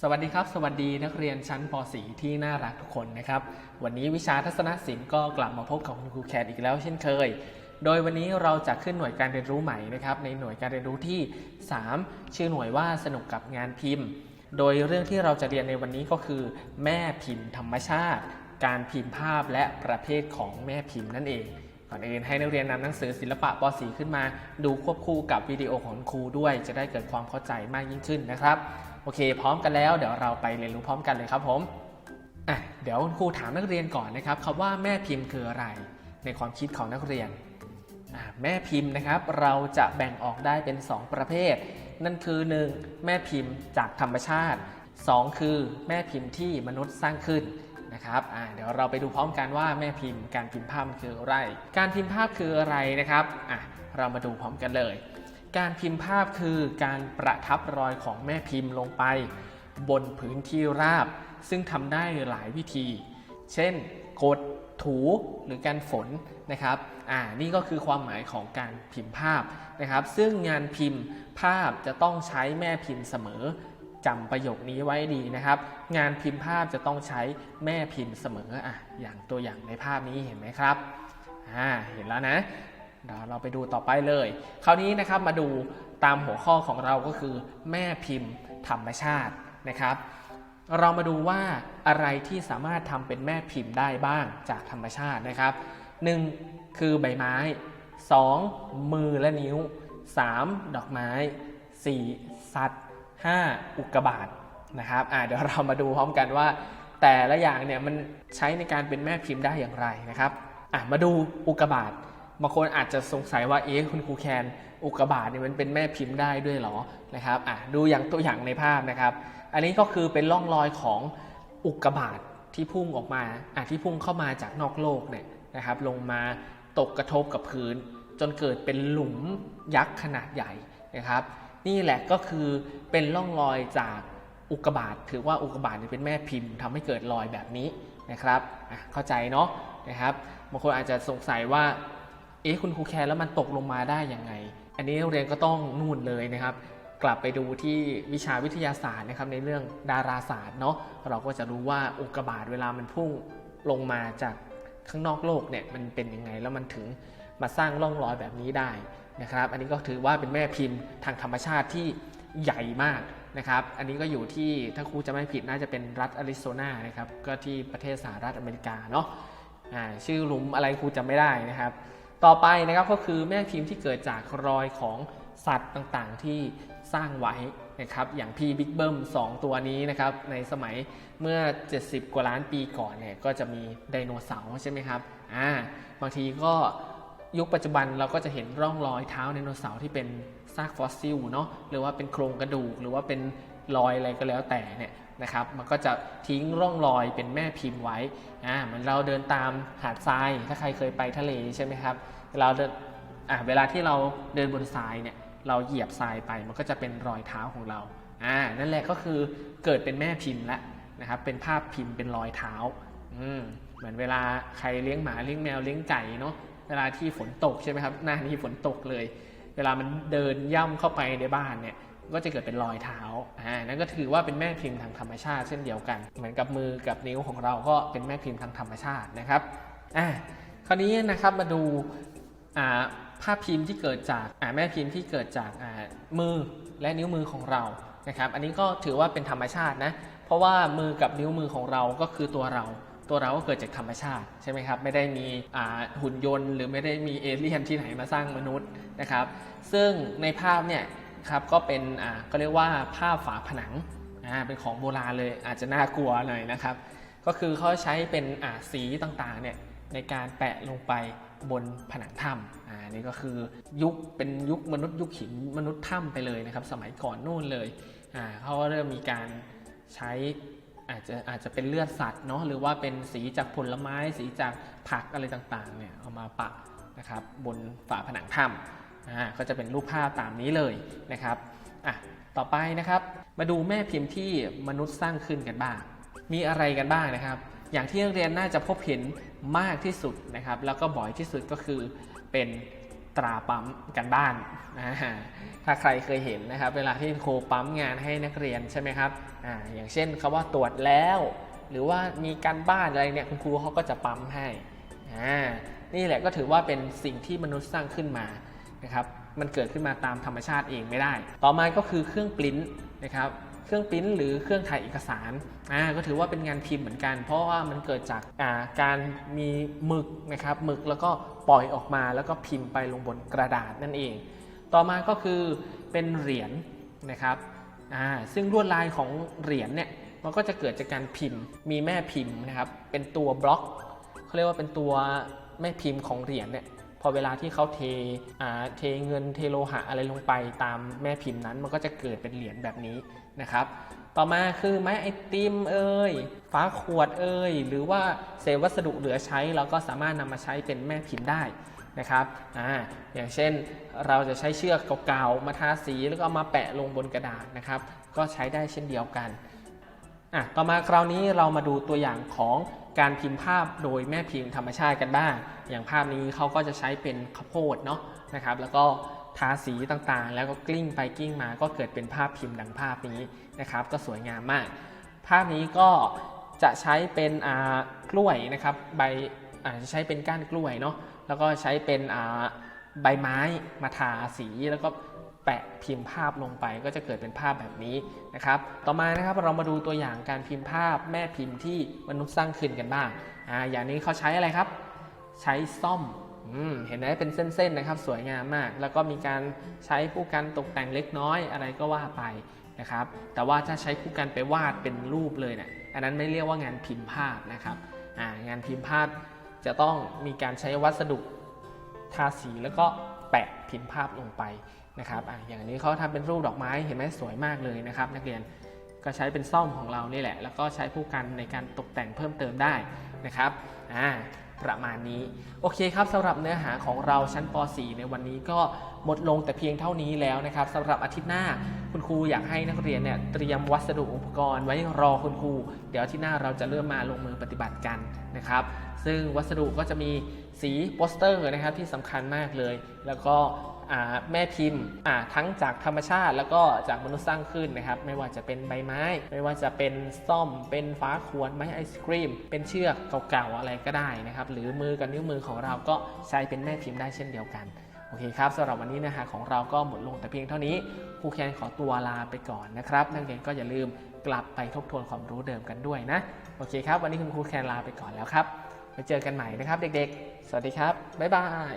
สวัสดีครับ สวัสดีนักเรียนชั้นป .4 ที่น่ารักทุกคนนะครับ วันนี้วิชาทัศนศิลป์ก็กลับมาพบกับคุณครูแคทอีกแล้วเช่นเคย โดยวันนี้เราจะขึ้นหน่วยการเรียนรู้ใหม่นะครับ ในหน่วยการเรียนรู้ที่ 3 ชื่อหน่วยว่าสนุกกับงานพิมพ์ โดยเรื่องที่เราจะเรียนในวันนี้ก็คือ แม่พิมพ์ธรรมชาติ การพิมพ์ภาพและประเภทของแม่พิมพ์นั่นเอง ก่อนอื่นให้นักเรียนนำหนังสือศิลปะป .4 ขึ้นมา ดูควบคู่กับวิดีโอของครูด้วย จะได้เกิดความเข้าใจมากยิ่งขึ้นนะครับ โอเค พร้อมกันแล้วเดี๋ยวเราไปเรียนรู้พร้อมกันเลยครับผมอะเดี๋ยวครูถามนักเรียนก่อนนะครับคำว่าแม่พิมพ์คืออะไร ในความคิดของนักเรียนแม่พิมพ์นะครับ เราจะแบ่งออกได้เป็น 2 ประเภท นั่นคือ 1. แม่พิมพ์จากธรรมชาติ 2 คือแม่พิมพ์ที่มนุษย์สร้างขึ้นนะครับเดี๋ยวเราไปดูพร้อมกันว่าแม่พิมพ์การพิมพ์ภาพคืออะไร การพิมพ์ภาพคืออะไรนะครับอะเรามาดูพร้อมกันเลย การพิมพ์ภาพคือการประทับรอยของแม่พิมพ์ลงไป บนพื้นที่ราบ ซึ่งทำได้หลายวิธี เช่น กดถูหรือการฝนนะครับ อ่า นี่ก็คือความหมายของการพิมพ์ภาพนะครับ ซึ่งงานพิมพ์ภาพจะต้องใช้แม่พิมพ์เสมอ จำประโยคนี้ไว้ดีนะครับ งานพิมพ์ภาพจะต้องใช้แม่พิมพ์เสมออะอย่างตัวอย่างในภาพนี้เห็นไหมครับอ่าเห็นแล้วนะเดี๋ยวเราไปดูต่อไปเลย คราวนี้นะครับมาดูตามหัวข้อของเราก็คือแม่พิมพ์ธรรมชาตินะครับ เรามาดูว่าอะไรที่สามารถทำเป็นแม่พิมพ์ได้บ้างจากธรรมชาตินะครับ 1. คือใบไม้ 2. มือและนิ้ว 3. ดอกไม้ 4. สัตว์ 5. อุกกาบาตนะครับอ่าเดี๋ยวเรามาดูพร้อมกันว่า แต่ละอย่างเนี่ยมันใช้ในการเป็นแม่พิมพ์ได้อย่างไรนะครับอะมาดูอุกกาบาตบางคนอาจจะสงสัยว่าเอ๊ะคุณครูแคนอุกกาบาตเนี่ยมันเป็นแม่พิมพ์ได้ด้วยเหรอนะครับอะดูอย่างตัวอย่างในภาพนะครับ อันนี้ก็คือเป็นร่องรอยของอุกกาบาตที่พุ่งออกมาอะที่พุ่งเข้ามาจากนอกโลกเนี่ยนะครับ ลงมาตกกระทบกับพื้น จนเกิดเป็นหลุมยักษ์ขนาดใหญ่นะครับ นี่แหละก็คือเป็นร่องรอยจากอุกกาบาตถือว่าอุกกาบาตเป็นแม่พิมพ์ทำให้เกิดรอยแบบนี้นะครับเข้าใจเนาะนะครับบางคนอาจจะสงสัยว่าเอ๊ะคุณครูแคร์แล้วมันตกลงมาได้ยังไง อันนี้นักเรียนก็ต้องนู่นเลยนะครับ กลับไปดูที่วิชาวิทยาศาสตร์นะครับในเรื่องดาราศาสตร์เนาะเราก็จะรู้ว่าอุกกาบาตเวลามันพุ่งลงมาจากข้างนอกโลกเนี่ยมันเป็นยังไงแล้วมันถึงมาสร้างร่องรอยแบบนี้ได้ นะครับ อันนี้ก็ถือว่าเป็นแม่พิมพ์ทางธรรมชาติที่ใหญ่มากนะครับ อันนี้ก็อยู่ที่ถ้าครูจะไม่ผิดน่าจะเป็นรัฐอาริโซนานะครับ ก็ที่ประเทศสหรัฐอเมริกาเนาะอ่าชื่อหลุมอะไรครูจำไม่ได้นะครับ ต่อไปนะครับก็คือแม่พิมพ์ที่เกิดจากรอยของสัตว์ต่างๆที่สร้างไว้นะครับ อย่างพี่บิ๊กเบิ้ม2ตัวนี้นะครับ ในสมัยเมื่อ 70 กว่าล้านปีก่อนเนี่ยก็จะมีไดโนเสาร์ใช่ไหมครับ อ่า บางทีก็ ยุคปัจจุบันเราก็จะเห็นร่องรอยเท้าไดโนเสาร์ที่เป็นซากฟอสซิลเนาะหรือว่าเป็นโครงกระดูก หรือว่าเป็นรอยอะไรก็แล้วแต่เนี่ยนะครับมันก็จะทิ้งร่องรอยเป็นแม่พิมพ์ไว้อ่าเหมือนเราเดินตามหาดทรายถ้าใครเคยไปทะเลใช่ไหมครับเวลาเดินอะเวลาที่เราเดินบนทรายเนี่ยเราเหยียบทรายไปมันก็จะเป็นรอยเท้าของเราอ่านั่นแหละก็คือเกิดเป็นแม่พิมพ์แล้วนะครับเป็นภาพพิมพ์เป็นรอยเท้าอืมเหมือนเวลาใครเลี้ยงหมาเลี้ยงแมวเลี้ยงไก่เนาะ เวลาที่ฝนตกใช่ไหมครับหน้านี้ฝนตกเลย เวลามันเดินย่ำเข้าไปในบ้านเนี่ยก็จะเกิดเป็นรอยเท้าอ่านั่นก็ถือว่าเป็นแม่พิมพ์ทางธรรมชาติเช่นเดียวกัน เหมือนกับมือกับนิ้วของเราก็เป็นแม่พิมพ์ทางธรรมชาตินะครับอ่าคราวนี้นะครับมาดูอ่าภาพพิมพ์ที่เกิดจากอ่าแม่พิมพ์ที่เกิดจากอ่ามือและนิ้วมือของเรานะครับ อันนี้ก็ถือว่าเป็นธรรมชาตินะ เพราะว่ามือกับนิ้วมือของเราก็คือตัวเรา ตัวเราก็เกิดจากธรรมชาติใช่ไหมครับไม่ได้มีหุ่นยนต์ หรือไม่ได้มีเอเลี่ยนที่ไหนมาสร้างมนุษย์นะครับ ซึ่งในภาพเนี่ยครับก็เป็นก็เรียกว่าภาพฝาผนังเป็นของโบราณเลยอาจจะน่ากลัวหน่อยนะครับ ก็คือเขาใช้เป็นสีต่างๆเนี่ยในการแปะลงไปบนผนังถ้ำอ่านี่ก็คือยุคเป็นยุคมนุษย์ยุคหินมนุษย์ถ้ำไปเลยนะครับ สมัยก่อนนู่นเลยอ่าเขาก็เริ่มมีการใช้ อาจจะอาจจะเป็นเลือดสัตว์เนาะหรือว่าเป็นสีจากผลไม้สีจากผักอะไรต่างๆเนี่ยเอามาปะนะครับบนฝาผนังถ้ำอ่าก็จะเป็นรูปภาพตามนี้เลยนะครับอะต่อไปนะครับมาดูแม่พิมพ์ที่มนุษย์สร้างขึ้นกันบ้าง มีอะไรกันบ้างนะครับ อย่างที่นักเรียนน่าจะพบเห็นมากที่สุดนะครับ แล้วก็บ่อยที่สุดก็คือเป็น ตราปั๊มกันบ้านนะฮะถ้าใครเคยเห็นนะครับ เวลาที่ครูปั๊มงานให้นักเรียนใช่ไหมครับอ่าอย่างเช่นคำว่าตรวจแล้ว หรือว่ามีการบ้านอะไรเนี่ยคุณครูเขาก็จะปั๊มให้อ่านี่แหละก็ถือว่าเป็นสิ่งที่มนุษย์สร้างขึ้นมานะครับ มันเกิดขึ้นมาตามธรรมชาติเองไม่ได้ ต่อมาก็คือเครื่องปริ้นนะครับ เครื่องปริ้นหรือเครื่องถ่ายเอกสารอ่าก็ถือว่าเป็นงานพิมพ์เหมือนกัน เพราะว่ามันเกิดจากอ่าการมีหมึกนะครับหมึกแล้วก็ปล่อยออกมาแล้วก็พิมพ์ไปลงบนกระดาษนั่นเอง ต่อมาก็คือเป็นเหรียญนะครับอ่าซึ่งลวดลายของเหรียญเนี่ยมันก็จะเกิดจากการพิมพ์ มีแม่พิมพ์นะครับเป็นตัวบล็อกเขาเรียกว่าเป็นตัวแม่พิมพ์ของเหรียญเนี่ยพอเวลาที่เขาเทอ่าเทเงินเทโลหะอะไรลงไปตามแม่พิมพ์นั้น มันก็จะเกิดเป็นเหรียญแบบนี้ นะครับ ต่อมาคือไม้ไอติมเอ่ยฝาขวดเอ่ยหรือว่าเศษวัสดุเหลือใช้เราก็สามารถนำมาใช้เป็นแม่พิมพ์ได้นะครับอ่าอย่างเช่นเราจะใช้เชือกเก่าๆมาทาสีแล้วก็มาแปะลงบนกระดาษนะครับ ก็ใช้ได้เช่นเดียวกันอะต่อมาคราวนี้เรามาดูตัวอย่างของการพิมพ์ภาพโดยแม่พิมพ์ธรรมชาติกันบ้าง อย่างภาพนี้เขาก็จะใช้เป็นข้าวโพดเนาะนะครับ แล้วก็ ทาสีต่างๆ แล้วก็กลิ้งไปกลิ้งมาก็เกิดเป็นภาพพิมพ์ดังภาพนี้นะครับ ก็สวยงามมาก ภาพนี้ก็จะใช้เป็นกล้วยนะครับใบอาจะใช้เป็นก้านกล้วยเนาะแล้วก็ใช้เป็นใบไม้มาทาสีแล้วก็แปะพิมพ์ภาพลงไปก็จะเกิดเป็นภาพแบบนี้นะครับ ต่อมานะครับเรามาดูตัวอย่างการพิมพ์ภาพแม่พิมพ์ที่มนุษย์สร้างขึ้นกันบ้างอ่าอย่างนี้เขาใช้อะไรครับ ใช้ซ่อม เห็นไหมเป็นเส้นๆนะครับสวยงามมาก แล้วก็มีการใช้ผู้กันตกแต่งเล็กน้อยอะไรก็ว่าไปนะครับ แต่ว่าถ้าใช้ผู้กันไปวาดเป็นรูปเลยเนี่ยอันนั้นไม่เรียกว่างานพิมพ์ภาพนะครับงานพิมพ์ภาพจะต้องมีการใช้วัสดุทาสีแล้วก็แปะพิมพ์ภาพลงไปนะครับออย่างนี้เขาทำเป็นรูปดอกไม้เห็นไหมสวยมากเลยนะครับ นักเรียนก็ใช้เป็นซ่อมของเรานี่แหละ แล้วก็ใช้ผู้กันในการตกแต่งเพิ่มเติมได้นะครับอ่า ประมาณนี้ โอเคครับสำหรับเนื้อหาของเราชั้นป .4 ในวันนี้ก็หมดลงแต่เพียงเท่านี้แล้วนะครับสำหรับอาทิตย์หน้าคุณครูอยากให้นักเรียนเนี่ยเตรียมวัสดุอุปกรณ์ไว้รอคุณครู เดี๋ยวอาที่หน้าเราจะเริ่มมาลงมือปฏิบัติกันนะครับ ซึ่งวัสดุก็จะมีสีโปสเตอร์นะครับที่สำคัญมากเลย แล้วก็ แม่พิมพ์ทั้งจากธรรมชาติ แล้วก็จากมนุษย์สร้างขึ้นนะครับ ไม่ว่าจะเป็นใบไม้ ไม่ว่าจะเป็นซ่อม เป็นฟ้าขวดไม้ไอศครีม เป็นเชือกเก่าๆอะไรก็ได้นะครับ หรือมือกับนิ้วมือของเราก็ใช้เป็นแม่พิมพ์ได้เช่นเดียวกันโอเคครับสำหรับวันนี้เนื้อหาของเราก็หมดลงแต่เพียงเท่านี้ครูแคนขอตัวลาไปก่อนนะครับนักเรียนก็อย่าลืมกลับไปทบทวนความรู้เดิมกันด้วยนะ โอเคครับ วันนี้คุณครูแคนลาไปก่อนแล้วครับไปเจอกันใหม่นะครับเด็กๆ สวัสดีครับ บ๊ายบาย